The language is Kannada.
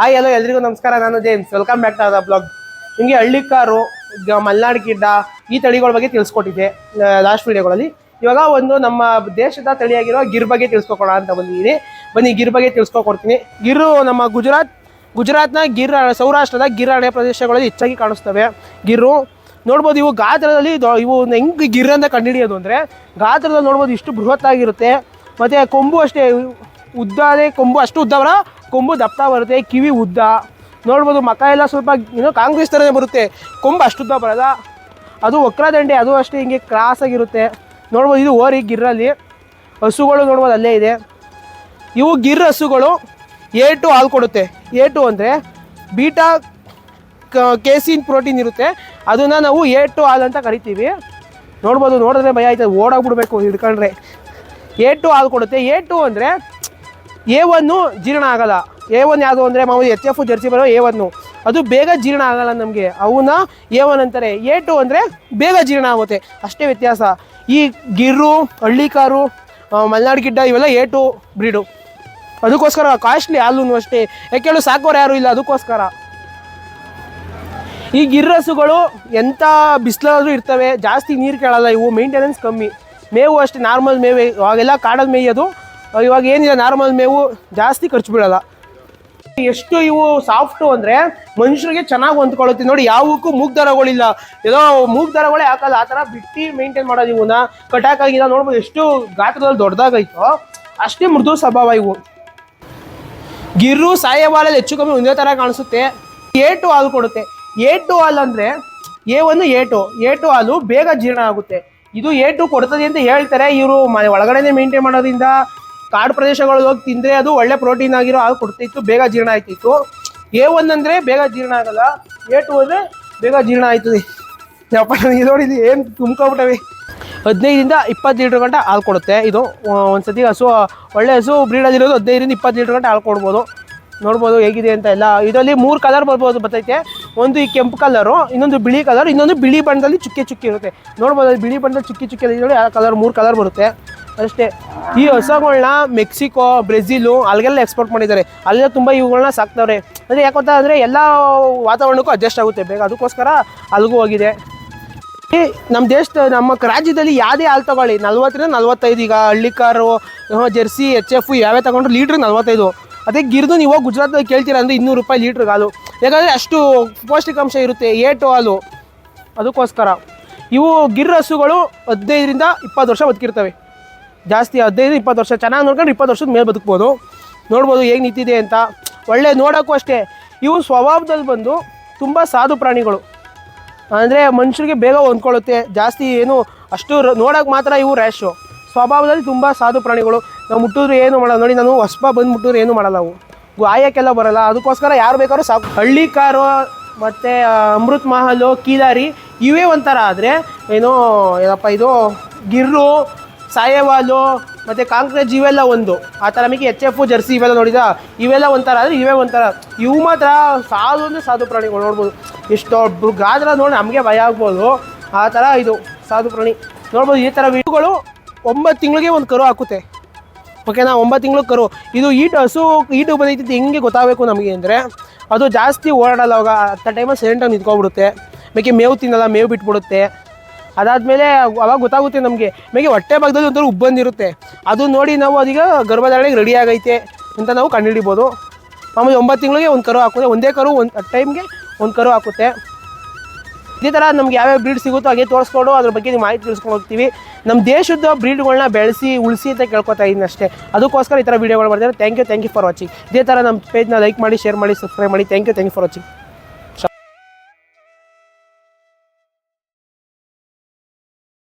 ಹಾಯ್ ಹಲೋ ಎಲ್ರಿಗೂ ನಮಸ್ಕಾರ. ನಾನು James welcome back to blog ನಿಮಗೆ ಹಳ್ಳಿ ಕಾರು ಮಲ್ನಾಡ್ ಗಿಡ್ಡ ಈ ತಳಿಗಳ ಬಗ್ಗೆ ತಿಳಿಸ್ಕೊಟ್ಟಿದ್ದೆ ಲಾಸ್ಟ್ ವಿಡಿಯೋಗಳಲ್ಲಿ ಇವಾಗ ಒಂದು ನಮ್ಮ ದೇಶದ ತಳಿಯಾಗಿರೋ ಗಿರ್ ಬಗ್ಗೆ ತಿಳಿಸ್ಕೊಕೊಳ ಅಂತ ಬಂದಿದ್ದೀನಿ. ಬನ್ನಿ, ಗಿರ್ ಬಗ್ಗೆ ತಿಳಿಸ್ಕೊಕೊಡ್ತೀನಿ. ಗಿರು ನಮ್ಮ ಗುಜರಾತ್, ಗುಜರಾತ್ನ ಗಿರ್, ಸೌರಾಷ್ಟ್ರದ ಗಿರ್ ಅರಣ್ಯ ಪ್ರದೇಶಗಳಲ್ಲಿ ಹೆಚ್ಚಾಗಿ ಕಾಣಿಸ್ತವೆ. ಗಿರು, ನೋಡ್ಬೋದು ಇವು ಗಾತ್ರದಲ್ಲಿ ಇವು ಹೆಂಗೆ ಗಿರ್ ಅಂತ ಕಂಡುಹಿಡಿಯೋದು ಅಂದರೆ, ಗಾತ್ರದಲ್ಲಿ ನೋಡ್ಬೋದು ಇಷ್ಟು ಬೃಹತ್ತಾಗಿರುತ್ತೆ. ಮತ್ತು ಕೊಂಬು ಅಷ್ಟೇ ಉದ್ದನೇ ಕೊಂಬು, ಅಷ್ಟು ಉದ್ದ ಬರ ಕೊಂಬು ದಪ್ಪ ಬರುತ್ತೆ, ಕಿವಿ ಉದ್ದ. ನೋಡ್ಬೋದು ಮಕ ಎಲ್ಲ ಸ್ವಲ್ಪ ಏನೋ ಕಾಂಗ್ರೆಸ್ ಥರನೇ ಬರುತ್ತೆ. ಕೊಂಬು ಅಷ್ಟು ಬರೋದ? ಅದು ವಕ್ರದಂಡೆ ಅದು ಅಷ್ಟೇ ಹಿಂಗೆ ಕ್ರಾಸ್ ಆಗಿರುತ್ತೆ ನೋಡ್ಬೋದು ಇದು ಓರಿ ಗಿರ್ರಲ್ಲಿ. ಹಸುಗಳು ನೋಡ್ಬೋದು ಅಲ್ಲೇ ಇದೆ. ಇವು ಗಿರ್ ಹಸುಗಳು ಎ ಟು ಹಾಲು ಕೊಡುತ್ತೆ. ಎ ಟು ಅಂದರೆ ಬೀಟಾ ಕೇಸಿನ್ ಪ್ರೋಟೀನ್ ಇರುತ್ತೆ. ಅದನ್ನು ನಾವು ಎ ಟು ಹಾಲು ಅಂತ ಕರಿತೀವಿ. ನೋಡ್ಬೋದು ನೋಡಿದ್ರೆ ಭಯ ಆಯ್ತದೆ, ಓಡಾಗ್ಬಿಡ್ಬೇಕು ಹಿಡ್ಕೊಂಡ್ರೆ. ಎ ಟು ಹಾಲು ಕೊಡುತ್ತೆ. ಎ ಟು ಅಂದರೆ ಎ ಒನ್ನು ಜೀರ್ಣ ಆಗಲ್ಲ. ಎ ಒನ್ ಯಾವುದು ಅಂದರೆ ಮಾಮೂಲಿ ಎಚ್ ಎಫ್ ಜರ್ಸಿ ಬರೋ ಎ ಒನ್ನು ಅದು ಬೇಗ ಜೀರ್ಣ ಆಗಲ್ಲ ನಮಗೆ. ಅವನ್ನ ಎ ಒನ್ ಅಂತಾರೆ. ಎ ಟು ಅಂದರೆ ಬೇಗ ಜೀರ್ಣ ಆಗುತ್ತೆ. ಅಷ್ಟೇ ವ್ಯತ್ಯಾಸ. ಈ ಗಿರ್ರು ಹಳ್ಳಿಕಾರು ಕಾರು ಮಲೆನಾಡು ಗಿಡ್ಡ ಇವೆಲ್ಲ ಎ ಟು ಬ್ರೀಡು. ಅದಕ್ಕೋಸ್ಕರ ಕಾಸ್ಟ್ಲಿ ಹಾಲೂ ಅಷ್ಟೇ. ಯಾಕೆ ಸಾಕೋರು ಯಾರು ಇಲ್ಲ. ಅದಕ್ಕೋಸ್ಕರ. ಈ ಗಿರ್ರಸುಗಳು ಎಂಥ ಬಿಸಿಲಾದರೂ ಇರ್ತವೆ. ಜಾಸ್ತಿ ನೀರು ಕೇಳಲ್ಲ ಇವು. ಮೇಂಟೆನೆನ್ಸ್ ಕಮ್ಮಿ. ಮೇವು ಅಷ್ಟೇ ನಾರ್ಮಲ್ ಮೇವೆ. ಅವಾಗೆಲ್ಲ ಕಾಡಲ್ಲಿ ಮೇಯೋದು. ಇವಾಗ ಏನಿಲ್ಲ ನಾರ್ಮಲ್ ಮೇವು ಜಾಸ್ತಿ ಖರ್ಚು ಬೀಳಲ್ಲ. ಎಷ್ಟು ಇವು ಸಾಫ್ಟು ಅಂದರೆ ಮನುಷ್ಯರಿಗೆ ಚೆನ್ನಾಗಿ ಹೊಂದ್ಕೊಳ್ಳುತ್ತೆ. ನೋಡಿ, ಯಾವಕ್ಕೂ ಮೂಗ್ ದರಗಳಿಲ್ಲ. ಏನೋ ಮೂಗ್ ದರಗಳೇ ಹಾಕಲ್ಲ, ಆ ಥರ ಬಿಟ್ಟು ಮೇಂಟೈನ್ ಮಾಡೋದು ಇವನ್ನ ಕಟಾಕಾಗಿಲ್ಲ ನೋಡ್ಬೋದು ಎಷ್ಟು ಗಾತ್ರದಲ್ಲಿ ದೊಡ್ಡದಾಗೈತೋ, ಅಷ್ಟೇ ಮೃದು ಸ್ವಭಾವ ಇವು. ಗಿರ್ರು ಸಾಯವಾಲಲ್ಲಿ ಹೆಚ್ಚು ಕಮ್ಮಿ ಒಂದೇ ಥರ ಕಾಣಿಸುತ್ತೆ. ಎ ಟು ಹಾಲು ಕೊಡುತ್ತೆ. ಎ ಟು ಹಾಲು ಅಂದರೆ ಎ ಒಂದು ಎ ಟು ಎ ಟು ಹಾಲು ಬೇಗ ಜೀರ್ಣ ಆಗುತ್ತೆ. ಇದು ಎ ಟು ಕೊಡ್ತದೆ ಅಂತ ಹೇಳ್ತಾರೆ. ಇವರು ಒಳಗಡೆನೆ ಮೇಂಟೈನ್ ಮಾಡೋದ್ರಿಂದ ಕಾಡು ಪ್ರದೇಶಗಳಿಗೆ ಹೋಗಿ ತಿಂದರೆ ಅದು ಒಳ್ಳೆ ಪ್ರೋಟೀನ್ ಆಗಿರೋ ಹಾಲು ಕೊಡ್ತಿತ್ತು, ಬೇಗ ಜೀರ್ಣ ಆಯ್ತಿತ್ತು. ಎ ಒನ್ ಅಂದರೆ ಬೇಗ ಜೀರ್ಣ ಆಗಲ್ಲ ಎ ಟು ಅಂದರೆ ಬೇಗ ಜೀರ್ಣ ಆಯ್ತದೆ. ಯಪ್ಪ, ನನಗೆ ಇದು ಏನು ತುಂಬ್ಕೊಬಿಟ್ಟವೆ ಹದಿನೈದರಿಂದ ಇಪ್ಪತ್ತು ಲೀಟ್ರ್ ಗಂಟೆ ಹಾಲು ಕೊಡುತ್ತೆ. ಇದು ಒಂದು ಸತಿ ಹಸು, ಒಳ್ಳೆ ಹಸು ಆಗಿರೋದು ಹದಿನೈದರಿಂದ ಇಪ್ಪತ್ತು ಲೀಟ್ರ್ ಗಂಟೆ ಹಾಲು ಕೊಡ್ಬೋದು. ನೋಡ್ಬೋದು ಹೇಗಿದೆ ಅಂತ ಎಲ್ಲ. ಇದರಲ್ಲಿ ಮೂರು ಕಲರ್ ಬರ್ಬೋದು ಬರ್ತೈತೆ ಒಂದು ಈ ಕೆಂಪು ಕಲರು ಇನ್ನೊಂದು ಬಿಳಿ ಕಲರ್ ಇನ್ನೊಂದು ಬಿಳಿ ಬಣ್ಣದಲ್ಲಿ ಚುಕ್ಕೆ ಚುಕ್ಕಿ ಇರುತ್ತೆ. ನೋಡ್ಬೋದು, ಬಿಳಿ ಬಣ್ಣದಲ್ಲಿ ಚುಕ್ಕಿ ಚುಕ್ಕಿ ನೋಡಿ ಆ ಕಲರ್ ಮೂರು ಕಲರ್ ಬರುತ್ತೆ. ಅಷ್ಟೇ. ಈ ಹಸುಗಳನ್ನ ಮೆಕ್ಸಿಕೋ, ಬ್ರೆಜಿಲು ಅಲ್ಲಿಗೆಲ್ಲ ಎಕ್ಸ್ಪೋರ್ಟ್ ಮಾಡಿದ್ದಾರೆ. ಅಲ್ಲೆಲ್ಲ ತುಂಬ ಇವುಗಳನ್ನ ಸಾಕ್ತವ್ರೆ. ಅಂದರೆ ಯಾಕಂತ ಅಂದರೆ ಎಲ್ಲ ವಾತಾವರಣಕ್ಕೂ ಅಡ್ಜಸ್ಟ್ ಆಗುತ್ತೆ. ಬೇಗ ಅದಕ್ಕೋಸ್ಕರ ಅಲ್ಲಿಗೂ ಹೋಗಿದೆ. ನಮ್ಮ ದೇಶದ, ನಮ್ಮ ರಾಜ್ಯದಲ್ಲಿ ಯಾವುದೇ ಹಾಲು ತಗೊಳ್ಳಿ. ನಲ್ವತ್ತರಿಂದ ನಲ್ವತ್ತೈದು ಈಗ ಹಳ್ಳಿಕಾರು ಕಾರು ಜೆರ್ಸಿ ಎಚ್ ಎಫ್ ಯಾವೇ ತಗೊಂಡ್ರು ಲೀಟ್ರ್ ನಲ್ವತ್ತೈದು. ಅದೇ ಗಿರ್ದು ನೀವು ಗುಜರಾತ್ ಗುಜರಾತ್ನಲ್ಲಿ ಕೇಳ್ತೀರ ಅಂದರೆ ಇನ್ನೂರು ರೂಪಾಯಿ ಲೀಟ್ರ್ ಹಾಲು. ಯಾಕಂದರೆ ಅಷ್ಟು ಪೌಷ್ಟಿಕಾಂಶ ಇರುತ್ತೆ, ಏಟು ಹಾಲು. ಅದಕ್ಕೋಸ್ಕರ. ಇವು ಗಿರ್ ಹಸುಗಳು ಹದಿನೈದರಿಂದ ಇಪ್ಪತ್ತು ವರ್ಷ ಬದುಕಿರ್ತವೆ. ಜಾಸ್ತಿ ಹದಿನೈದು ಇಪ್ಪತ್ತು ವರ್ಷ, ಚೆನ್ನಾಗಿ ನೋಡ್ಕೊಂಡು ಇಪ್ಪತ್ತು ವರ್ಷದ ಮೇಲೆ ಬದುಕ್ಬೋದು. ನೋಡ್ಬೋದು ಹೇಗೆ ನಿಂತಿದೆ ಅಂತ. ಒಳ್ಳೆ ನೋಡೋಕ್ಕೂ ಅಷ್ಟೇ. ಇವು ಸ್ವಭಾವದಲ್ಲಿ ಬಂದು ತುಂಬ ಸಾಧು ಪ್ರಾಣಿಗಳು. ಅಂದರೆ ಮನುಷ್ಯರಿಗೆ ಬೇಗ ಹೊಂದ್ಕೊಳ್ಳುತ್ತೆ. ಜಾಸ್ತಿ ಏನು ಅಷ್ಟು ನೋಡೋಕೆ ಮಾತ್ರ ಇವು ರ್ಯಾಶು ಸ್ವಭಾವದಲ್ಲಿ ತುಂಬ ಸಾಧು ಪ್ರಾಣಿಗಳು. ನಾವು ಮುಟ್ಟಿದ್ರೆ ಏನು ಮಾಡೋಲ್ಲ. ನೋಡಿ, ನಾನು ಹೊಸ್ಪ ಬಂದು ಮುಟ್ಟಿದ್ರೆ ಏನು ಮಾಡಲ್ಲ ಅವು ಗಾಯಕ್ಕೆಲ್ಲ ಬರಲ್ಲ. ಅದಕ್ಕೋಸ್ಕರ ಯಾರು ಬೇಕಾದ್ರೂ ಸಾಕು. ಹಳ್ಳಿ ಕಾರು, ಮತ್ತು ಅಮೃತ್ ಮಹಲು ಕೀದಾರಿ ಇವೇ ಒಂಥರ ಆದರೆ, ಏನೋ, ಏನಪ್ಪ ಇದು, ಗಿರ್ರು ಸಾಯವಾಲು, ಮತ್ತು ಕಾಂಕ್ರೇಜ್ ಇವೆಲ್ಲ ಒಂದು. ಆ ಥರ ನಮಗೆ ಎಚ್ ಎಫ್ ಜರ್ಸಿ ಇವೆಲ್ಲ ನೋಡಿದ ಇವೆಲ್ಲ ಒಂಥರ ಆದರೆ ಇವೇ ಒಂಥರ. ಇವು ಮಾತ್ರ ಸಾಧು ಅಂದರೆ ಸಾಧು ಪ್ರಾಣಿಗಳು ನೋಡ್ಬೋದು. ಎಷ್ಟು ಗಾದ್ರ ನೋಡಿ ನಮಗೆ ಭಯ ಆಗ್ಬೋದು. ಆ ಥರ ಇದು, ಸಾಧು ಪ್ರಾಣಿ. ನೋಡ್ಬೋದು ಈ ಥರ ಇವುಗಳು ಒಂಬತ್ತು ತಿಂಗಳಿಗೆ ಒಂದು ಕರು ಹಾಕುತ್ತೆ. ಓಕೆನಾ? ಒಂಬತ್ತು ತಿಂಗಳು ಕರು. ಇದು ಈಟು ಹಸು, ಈಟು ಬಂದೈತಿ ಹೆಂಗೆ ಗೊತ್ತಾಗಬೇಕು ನಮಗೆ ಅಂದರೆ, ಅದು ಜಾಸ್ತಿ ಓಡಾಡಲ್ಲ ಅವಾಗ. ಅಂಥ ಟೈಮಲ್ಲಿ ಸೈಲೆಂಟಾಗಿ ನಿಂತ್ಕೊಂಡ್ಬಿಡುತ್ತೆ. ಮೇಕೆ ಮೇವು ತಿನ್ನಲ್ಲ, ಮೇವು ಬಿಟ್ಬಿಡುತ್ತೆ. ಅದಾದಮೇಲೆ ಅವಾಗ ಗೊತ್ತಾಗುತ್ತೆ ನಮಗೆ. ಮೇಗೆ ಹೊಟ್ಟೆ ಭಾಗದಲ್ಲಿ ಒಂಥರ ಉಬ್ಬಂದಿರುತ್ತೆ ಅದು ನೋಡಿ ನಾವು ಅದೀಗ ಗರ್ಭಧಾರಣೆಗೆ ರೆಡಿ ಆಗೈತೆ ಅಂತ ನಾವು ಕಂಡುಹಿಡಿಬೋದು. ಆಮೇಲೆ ಒಂಬತ್ತು ತಿಂಗಳಿಗೆ ಒಂದು ಕರು ಹಾಕುತ್ತೆ, ಒಂದೇ ಕರು ಒಂದು ಟೈಮ್ಗೆ ಒಂದು ಕರು ಹಾಕುತ್ತೆ. ಇದೇ ಥರ ನಮ್ಗೆ ಯಾವ್ಯಾವ ಬ್ರೀಡ್ ಸಿಗುತ್ತೋ ಹಾಗೆ ತೋರಿಸ್ಕೊಂಡು ಅದ್ರ ಬಗ್ಗೆ ಮಾಹಿತಿ ತಿಳ್ಸ್ಕೊಂಡು ಹೋಗ್ತೀವಿ. ನಮ್ಮ ದೇಶದ ಬ್ರೀಡ್ಗಳನ್ನ ಬೆಳೆಸಿ, ಉಳಿಸಿ ಅಂತ ಕೇಳ್ಕೊತಾ ಇದ್ದೀನಿ ಅಷ್ಟೇ. ಅದಕ್ಕೋಸ್ಕರ ಈ ಥರ ವೀಡಿಯೋಗಳು ಬರ್ತಾರೆ thank you thank you for watching ಇದೇ ಥರ ನಮ್ಮ ಪೇಜ್ನ ಲೈಕ್ ಮಾಡಿ ಶೇರ್ ಮಾಡಿ ಸಬ್ಸ್ಕ್ರೈಬ್ ಮಾಡಿ. Thank you thank you for watching